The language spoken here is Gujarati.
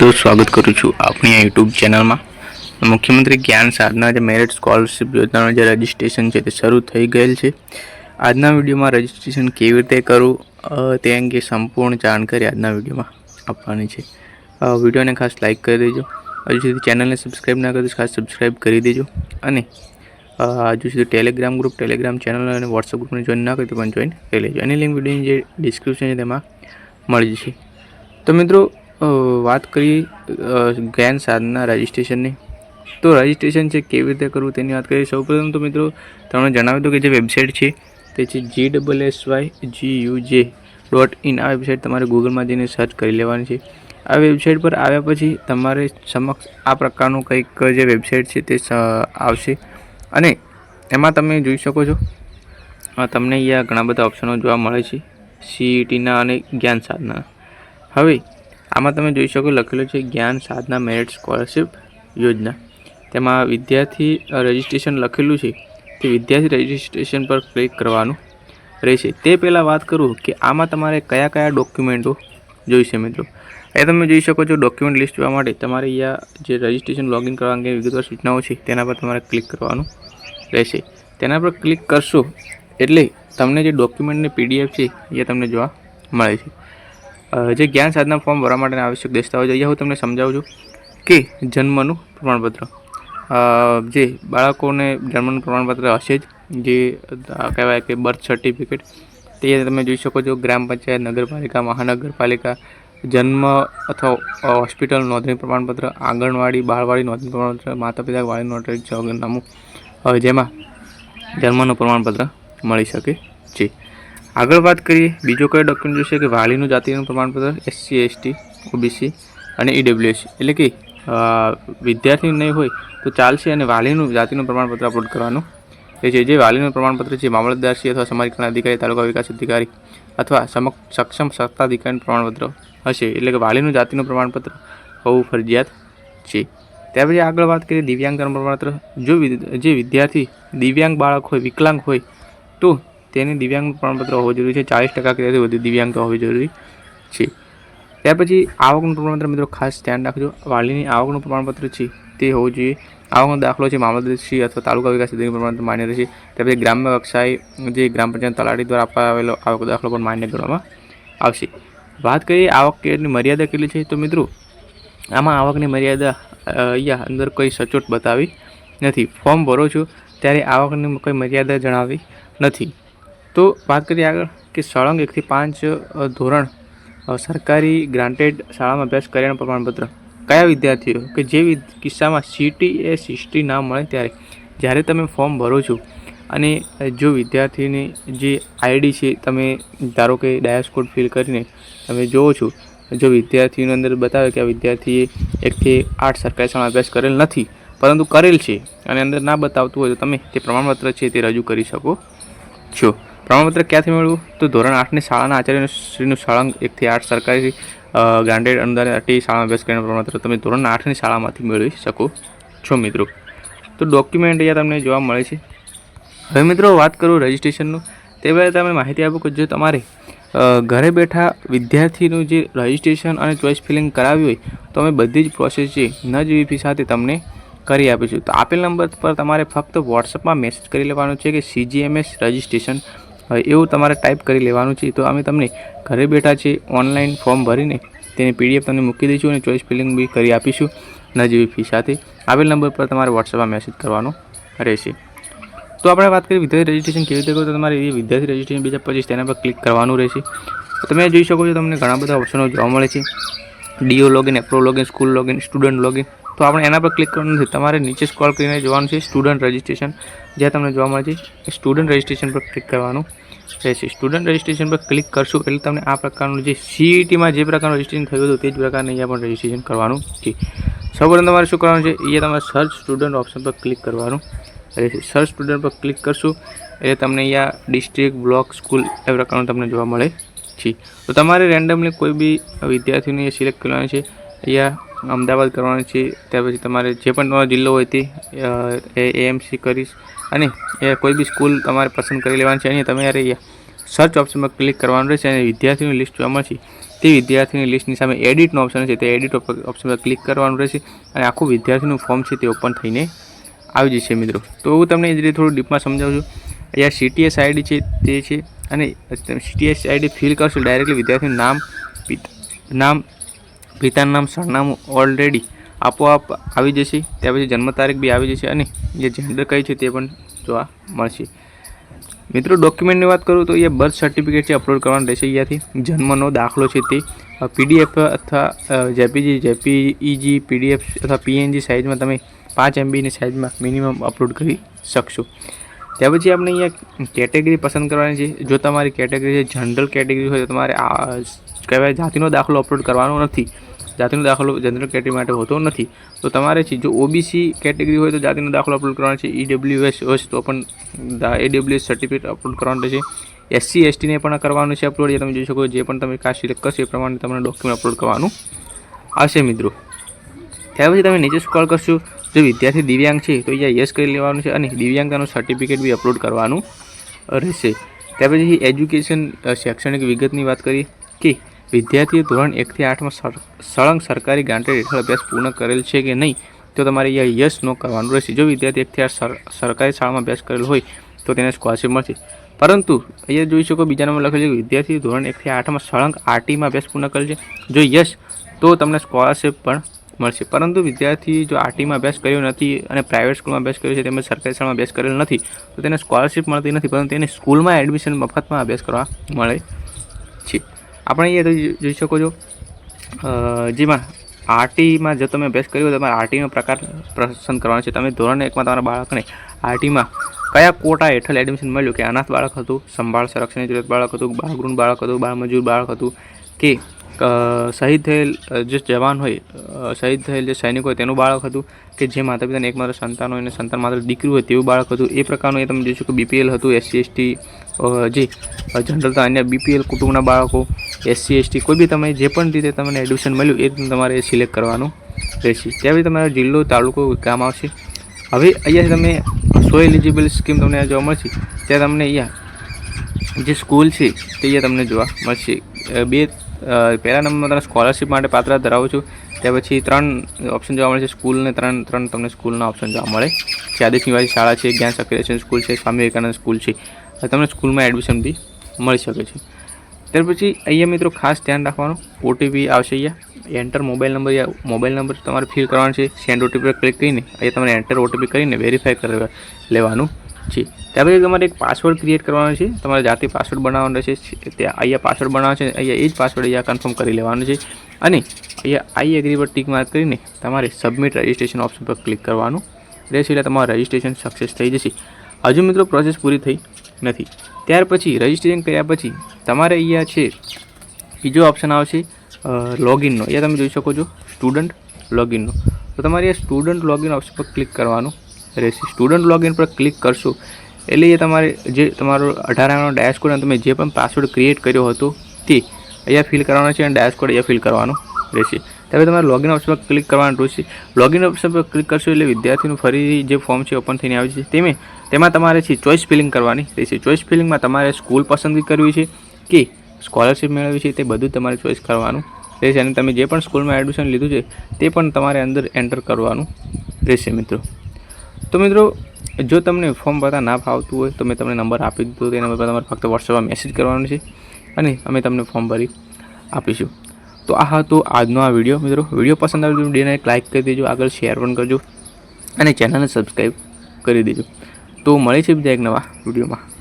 તો સ્વાગત કરું છું આપણી આ યુટ્યુબ ચેનલમાં મુખ્યમંત્રી જ્ઞાન સાધના જે મેરિટ સ્કોલરશિપ યોજનાનું જે રજિસ્ટ્રેશન છે તે શરૂ થઈ ગયેલ છે. આજના વિડીયોમાં રજિસ્ટ્રેશન કેવી રીતે કરવું તે અંગે સંપૂર્ણ જાણકારી આજના વિડીયોમાં આપવાની છે. વિડીયોને ખાસ લાઇક કરી દેજો. હજુ સુધી ચેનલને સબસ્ક્રાઈબ ના કરી ખાસ સબસ્ક્રાઈબ કરી દેજો. અને હજુ સુધી ટેલિગ્રામ ગ્રુપ ટેલિગ્રામ ચેનલ અને વોટ્સઅપ ગ્રુપને જોઈન ના કરી તો પણ જોઈન કરી લેજો. એની લિંક વિડીયોની જે ડિસ્ક્રિપ્શન છે તેમાં મળી જશે. તો મિત્રો વાત કરી જ્ઞાન સાધના રજિસ્ટ્રેશનની તો રજિસ્ટ્રેશન છે, કેવી રીતે કરવું તેની વાત કરીએ સૌપ્રથમ તો મિત્રો, તમને જણાવી દઉં કે જે વેબસાઇટ છે, તે છે G double S Y G U J dot in આ વેબસાઇટ તમારે ગૂગલમાં જઈને સર્ચ કરી લેવાની છે. આ વેબસાઇટ પર આવ્યા પછી તમારે સમક્ષ આ પ્રકારનું કંઈક જે વેબસાઇટ છે, તે આવશે. અને એમાં તમે જોઈ શકો છો તમને અહીંયા ઘણા બધા ઓપ્શનો જોવા મળે છે. સીઈટીના અને જ્ઞાન સાધના. હવે આમાં તમે જોઈ શકો, લખેલું છે, જ્ઞાન સાધના મેરિટ સ્કોલરશિપ યોજના. તેમાં વિદ્યાર્થી રજિસ્ટ્રેશન લખેલું છે, તે વિદ્યાર્થી રજિસ્ટ્રેશન પર ક્લિક કરવાનું રહેશે. તે પહેલાં વાત કરું કે આમાં તમારે કયા કયા ડોક્યુમેન્ટો જોઈશે મિત્રો? એ તમે જોઈ શકો છો, ડોક્યુમેન્ટ લિસ્ટ જોવા માટે તમારે અહીંયા જે રજિસ્ટ્રેશન, લોગિન કરવા અંગે વિગતવાર સૂચનાઓ છે, તેના પર તમારે ક્લિક કરવાનું રહેશે. તેના પર ક્લિક કરશો એટલે તમને જે ડોક્યુમેન્ટની પીડીએફ છે, એ તમને જોવા મળે છે. જે જ્ઞાન સાધના ફોર્મ ભરવા માટેના આવશ્યક દસ્તાવેજ અહીંયા હું તમને સમજાવું છું કે જન્મનું પ્રમાણપત્ર. જે બાળકોને જન્મનું પ્રમાણપત્ર હશે જ, જે કહેવાય કે બર્થ સર્ટિફિકેટ તે તમે જોઈ શકો છો ગ્રામ પંચાયત, નગરપાલિકા, મહાનગરપાલિકા, જન્મ અથવા હોસ્પિટલ નોંધણી પ્રમાણપત્ર, આંગણવાડી, બાળવાડી નોંધણી પ્રમાણપત્ર માતા પિતા વાળી નોંધણી જગનામું જેમાં જન્મનું પ્રમાણપત્ર મળી શકે છે. આગળ વાત કરીએ, બીજો કયો ડોક્યુમેન્ટ છે કે વાલીનું જાતિનું પ્રમાણપત્ર એસસી એસટી ઓબીસી અને ઈડબ્લ્યુએસ એટલે કે વિદ્યાર્થી નહીં હોય તો ચાલશે અને વાલીનું જાતિનું પ્રમાણપત્ર અપલોડ કરવાનું. એ છે જે વાલીનું પ્રમાણપત્ર છે, મામલતદારશ્રી અથવા સમાજકરણ અધિકારી, તાલુકા વિકાસ અધિકારી અથવા સમક, સક્ષમ સત્તાધિકારીનું પ્રમાણપત્ર હશે. એટલે કે વાલીનું જાતિનું પ્રમાણપત્ર હોવું ફરજિયાત છે. ત્યાર પછી આગળ વાત કરીએ, દિવ્યાંગનું પ્રમાણપત્ર. જો જે વિદ્યાર્થી દિવ્યાંગ બાળક હોય, વિકલાંગ હોય, તો તેને દિવ્યાંગ પ્રમાણપત્ર હોવું જરૂરી છે. ચાલીસ ટકા કે તેથી વધુ દિવ્યાંગ હોવી જરૂરી છે. ત્યાર પછી આવકનું પ્રમાણપત્ર મિત્રો ખાસ ધ્યાન રાખજો. વાલીની આવકનું પ્રમાણપત્ર છે તે હોવું જોઈએ. આવકનો દાખલો છે મામલતદારશ્રી અથવા તાલુકા વિકાસ અધિકારી પ્રમાણપત્ર માન્ય રહેશે. ત્યાર પછી ગ્રામ્ય કક્ષાએ જે ગ્રામ પંચાયત તલાટી દ્વારા આપવામાં આવેલો આવક દાખલો પણ માન્ય ગણવામાં આવશે. વાત કરીએ આવક કેટલી, મર્યાદા કેટલી છે? તો મિત્રો, આમાં આવકની મર્યાદા અહીંયા અંદર કોઈ સચોટ બતાવી નથી. ફોર્મ ભરો છો, ત્યારે આવકની કોઈ મર્યાદા જણાવી નથી. તો વાત કરીએ આગળ કે સળંગ એકથી પાંચ ધોરણ સરકારી ગ્રાન્ટેડ શાળામાં અભ્યાસ કર્યાનું પ્રમાણપત્ર. કયા વિદ્યાર્થીઓ કે જે કિસ્સામાં સીટી એ સિસ્ટી ના મળે ત્યારે જ્યારે તમે ફોર્મ ભરો છો અને જો વિદ્યાર્થીની જે આઈડી છે તમે ધારો કે ડાયસ ફિલ કરીને તમે જોવો છો, જો વિદ્યાર્થીની અંદર બતાવે કે આ વિદ્યાર્થીએ એકથી આઠ સરકારી શાળામાં અભ્યાસ કરેલ નથી, પરંતુ કરેલ છે અને અંદર ના બતાવતું હોય તો તમે તે પ્રમાણપત્ર છે તે રજૂ કરી શકો છો. પ્રમાણપત્ર ક્યાંથી મેળવું તો ધોરણ આઠની શાળાના આચાર્યશ્રીનું સળંગ એકથી આઠ સરકારી ગ્રાન્ટેડ અંદર અટી શાળામાં અભ્યાસ કરીને પ્રમાણપત્ર તમે ધોરણ આઠની શાળામાંથી મેળવી શકો છો મિત્રો. તો ડોક્યુમેન્ટ અહીંયા તમને જોવા મળે છે. હવે મિત્રો વાત કરું રજિસ્ટ્રેશનનું તે પહેલાં તમને માહિતી આપું કે જો તમારે ઘરે બેઠા વિદ્યાર્થીનું જે રજિસ્ટ્રેશન અને ચોઇસ ફિલિંગ કરાવી હોય, તો અમે બધી જ પ્રોસેસ છે ન જેવી ફી સાથે તમને કરી આપીશું. તો આપેલ નંબર પર તમારે ફક્ત વોટ્સઅપમાં મેસેજ કરી લેવાનો છે કે સીજીએમએસ રજિસ્ટ્રેશન એવું તમારે ટાઈપ કરી લેવાનું છે. તો અમે તમને ઘરે બેઠા છે ઓનલાઈન ફોર્મ ભરીને તેની પીડીએફ તમને મૂકી દઈશું અને ચોઇસ ફિલિંગ બી કરી આપીશું ન જેવી ફી સાથે. આપેલ નંબર પર તમારે વોટ્સઅપમાં મેસેજ કરવાનો રહેશે. તો આપણે વાત કરીએ વિદ્યાર્થી રજિસ્ટ્રેશન કેવી રીતે કરો તો તમારે એ વિદ્યાર્થી રજિસ્ટ્રેશન બીજા પછી તેના પર ક્લિક કરવાનું રહેશે. તમે જોઈ શકો છો તમને ઘણા બધા ઓપ્શનો જોવા મળે છે. DO login, એપ્રો login, school login, student login. તો આપણે એના પર ક્લિક કરવાનું નથી તમારે નીચે સ્ક્રોલ કરીને જોવાનું છે સ્ટુડન્ટ રજિસ્ટ્રેશન જ્યાં તમને જોવા મળે છે સ્ટુડન્ટ રજિસ્ટ્રેશન પર ક્લિક કરવાનું રહેશે. સ્ટુડન્ટ રજિસ્ટ્રેશન પર ક્લિક કરશો એટલે તમને આ પ્રકારનું જે સીઈટીમાં જે પ્રકારનું રજિસ્ટ્રેશન થયું હતું તે જ પ્રકારનું અહીંયા પણ રજિસ્ટ્રેશન કરવાનું છે. સૌપ્રથમ તમારે શું કરવાનું છે? એ તમારે સર્ચ સ્ટુડન્ટ ઓપ્શન પર ક્લિક કરવાનું રહેશે. સર્ચ સ્ટુડન્ટ પર ક્લિક કરશો એટલે તમને અહીંયા ડિસ્ટ્રિક્ટ બ્લોક સ્કૂલ એ પ્રકારનું તમને જોવા મળે. છે. તો તમારે રેન્ડમલી કોઈ બી વિદ્યાર્થીઓને સિલેક્ટ કરવાનું છે, અહીંયા અમદાવાદ કરવાનું છે, ત્યાર પછી તમારે જે પણ તમારો જિલ્લો હોય તે એ એએમસી કરીશ અને એ કોઈ બી સ્કૂલ તમારે પસંદ કરી લેવાની છે, અહીંયા તમારે સર્ચ ઓપ્શનમાં ક્લિક કરવાનું રહેશે અને વિદ્યાર્થીની લિસ્ટ જોવા મળશે. તે વિદ્યાર્થીની લિસ્ટની સામે એડિટનો ઓપ્શન છે તે એડિટ ઓપ્શન પર ક્લિક કરવાનું રહેશે અને આખું વિદ્યાર્થીનું ફોર્મ છે તે ઓપન થઈને આવી જશે મિત્રો. તો હું તમને એ રીતે થોડું ડીપમાં સમજાવું છું. અહીંયા સીટીએસ આઈડી છે તે છે. અને સીટીએસ આઈડી ફિલ કરશો ડાયરેક્ટલી વિદ્યાર્થીનું નામ નામ, પિતાનું નામ, સરનામું ઓલરેડી આપોઆપ આવી જશે. ત્યાર પછી જન્મ તારીખ બી આવી જશે અને જે જેન્ડર કઈ છે તે પણ જોવા મળશે. મિત્રો ડોક્યુમેન્ટની વાત કરું તો એ બર્થ સર્ટિફિકેટ છે અપલોડ કરવાનું રહેશે અહીંયાથી. જન્મનો દાખલો છે તે. પીડીએફ અથવા જેપીજી જેપીઈજી પીડીએફ અથવા પીએનજી સાઇઝમાં તમે પાંચ એમબીની સાઇઝમાં મિનિમમ અપલોડ કરી શકશો. ત્યાર પછી આપણે અહીંયા કેટેગરી પસંદ કરવાની છે. જો તમારી કેટેગરી છે જનરલ કેટેગરી હોય તો તમારે આ કહેવાય જાતિનો દાખલો અપલોડ કરવાનો નથી. જાતિનો દાખલો જનરલ કેટેગરી માટે હોતો નથી. તો તમારે છે જો ઓબીસી કેટેગરી હોય તો જાતિનો દાખલો અપલોડ કરવાનો છે. ઈડબ્લ્યુએસ હોય તો પણ એડબ્લ્યુએસ સર્ટિફિકેટ અપલોડ કરવાનું રહેશે એસસી એસટીને પણ કરવાનું છે અપલોડ. એ તમે જોઈ શકો જે પણ તમે કાસ્ટ સિલેક્ટ કરશો એ પ્રમાણે તમને ડોક્યુમેન્ટ અપલોડ કરવાનું આવશે મિત્રો. ત્યાર પછી તમે નીચે સ્ક્રોલ કરશો. જો વિદ્યાર્થી દિવ્યાંગ છે, તો અહીંયા યસ કરી લેવાનું છે અને દિવ્યાંગતાનું સર્ટિફિકેટ બી અપલોડ કરવાનું રહેશે. ત્યાર પછી એજ્યુકેશન શૈક્ષણિક વિગતની વાત કરીએ કે વિદ્યાર્થીએ ધોરણ એકથી આઠમાં સળંગ સરકારી ગ્રાન્ટેડ હેઠળ અભ્યાસ પૂર્ણ કરેલ છે કે નહીં, તો તમારે અહીંયા યસ નો કરવાનું રહેશે. જો વિદ્યાર્થી એકથી આઠ સરકારી શાળામાં અભ્યાસ કરેલ હોય, તો તેને સ્કોલરશીપ મળશે. પરંતુ અહીંયા જોઈ શકો બીજા નંબર લખેલું છે કે વિદ્યાર્થી ધોરણ એકથી આઠમાં સળંગ આરટીમાં અભ્યાસ પૂર્ણ કરેલ છે. જો યસ, તો તમને સ્કોલરશીપ પણ મળશે. પરંતુ વિદ્યાર્થી જો આરટીમાં અભ્યાસ કર્યો નથી અને પ્રાઇવેટ સ્કૂલમાં અભ્યાસ કર્યો છે તેમજ સરકારી શાળામાં અભ્યાસ કરેલ નથી, તો તેને સ્કોલરશીપ મળતી નથી, પરંતુ તેને સ્કૂલમાં એડમિશન મફતમાં અભ્યાસ કરવા મળે છે. આપણે અહીંયા જોઈ શકો છો જેમાં આરટીમાં જો તમે અભ્યાસ કર્યો તમારે આરટીનો પ્રકાર પસંદ કરવાનો છે. તમે ધોરણ એકમાં તમારા બાળકને આરટીમાં કયા કોટા હેઠળ એડમિશન મળ્યું? કે અનાથ બાળક હતું, સંભાળ સંરક્ષણની જરૂરિયાત બાળક હતું બાળગૃહ બાળક હતું, બાળમજૂર બાળક હતું, કે શહીદ થયેલ જે જવાન હોય શહીદ થયેલ જે સૈનિક હોય તેનું બાળક હતું કે જે માતા પિતાને એકમાત્ર સંતાન હોય અને સંતાન માત્ર દીકરી હોય તેવું બાળક હતું. એ પ્રકારનું એ તમે જોઈ શકો બીપીએલ હતું એસસી એસટી જે જનરલ અન્ય બીપીએલ કુટુંબના બાળકો એસસી એસટી કોઈ બી તમે જે પણ રીતે તમને એડમિશન મળ્યું એ તમારે સિલેક્ટ કરવાનું રહેશે. ત્યાં તમારો જિલ્લો, તાલુકો, ગામ આવશે. હવે અહીંયા તમે સો એલિજિબલ સ્કીમ તમને જોવા મળશે. ત્યાં તમને અહીંયા જે સ્કૂલ છે તે અહીંયા તમને જોવા મળશે. બે પહેલા નંબરમાં તમે સ્કોલરશિપ માટે પાત્ર ધરાવો છો. ત્યાર પછી ત્રણ ઓપ્શન જોવા મળે છે સ્કૂલને ત્રણ ત્રણ તમને સ્કૂલના ઓપ્શન જોવા મળે. છે આદેશ નિવાસી શાળા છે, જ્ઞાન સક્રિયન સ્કૂલ છે, સ્વામી વિવેકાનંદ સ્કૂલ છે. તમને સ્કૂલમાં એડમિશન બી મળી શકે છે. ત્યાર પછી અહીંયા મિત્રો ખાસ ધ્યાન રાખવાનું ઓટીપી આવશે અહીંયા. એન્ટર મોબાઈલ નંબર યા મોબાઈલ નંબર તમારે ફિલ કરવાનો છે. સેન્ડ ઓટીપી પર ક્લિક કરીને અહીંયા તમારે એન્ટર ઓટીપી કરીને વેરીફાઈ કરી લેવાનું છે. ત્યાર પછી તમારે એક પાસવર્ડ ક્રિએટ કરવાનો છે. તમારે જાતે પાસવર્ડ બનાવવાનો રહેશે. ત્યાં અહીંયા પાસવર્ડ બનાવવાનો છે. અહીંયા એ જ પાસવર્ડ અહીંયા કન્ફર્મ કરી લેવાનો છે. અને અહીંયા આઈ એગ્રી પર ટીક માર્ક કરીને તમારે સબમિટ રજિસ્ટ્રેશન ઓપ્શન પર ક્લિક કરવાનું રહેશે એટલે તમારું રજિસ્ટ્રેશન સક્સેસ થઈ જશે. હજુ મિત્રો પ્રોસેસ પૂરી થઈ નથી. ત્યાર પછી રજિસ્ટ્રેશન કર્યા પછી તમારે અહીંયા છે બીજો ઓપ્શન આવશે લોગિનનો અહીંયા તમે જોઈ શકો છો સ્ટુડન્ટ લોગિનનો તો તમારે સ્ટુડન્ટ લોગિન ઓપ્શન પર ક્લિક કરવાનું રહેશે. સ્ટુડન્ટ લોગિન પર ક્લિક કરશો એટલે એ તમારે જે તમારો અઢાર આંકડાનો કોડ અને તમે જે પણ પાસવર્ડ ક્રિએટ કર્યો હતો તે અહીંયા ફિલ કરવાનો છે અને ડેશકોડ અહીંયા ફિલ કરવાનો રહેશે. ત્યારે તમારે લોગિન ઓપ્શન પર ક્લિક કરવાનું રહેશે. લોગિન ઓપ્શન પર ક્લિક કરશો એટલે વિદ્યાર્થીનું ફરી જે ફોર્મ છે ઓપન થઈને આવે છે તેમાં તેમાં તમારે છે ચોઇસ ફિલિંગ કરવાની રહેશે. ચોઇસ ફિલિંગમાં તમારે સ્કૂલ પસંદગી કરવી છે કે સ્કોલરશિપ મેળવવી છે તે બધું તમારે ચોઇસ કરવાનું રહેશે. અને તમે જે પણ સ્કૂલમાં એડમિશન લીધું છે તે પણ તમારે અંદર એન્ટર કરવાનું રહેશે મિત્રો. તો મિત્રો જો તમને ફોર્મ ભરતા ના ફાવતું હોય તો મેં તમને નંબર આપી દીધો તેના પર તમારે ફક્ત વોટ્સએપમાં મેસેજ કરવાનો છે અને અમે તમને ફોર્મ ભરી આપીશું. તો આ હતો આજનો આ વીડિયો મિત્રો વીડિયો પસંદ આવ્યો તો વિડીયોને એક લાઇક કરી દેજો. આગળ શેર પણ કરજો અને ચેનલને સબસ્ક્રાઈબ કરી દેજો. તો મળે છે બીજા એક નવા વિડીયોમાં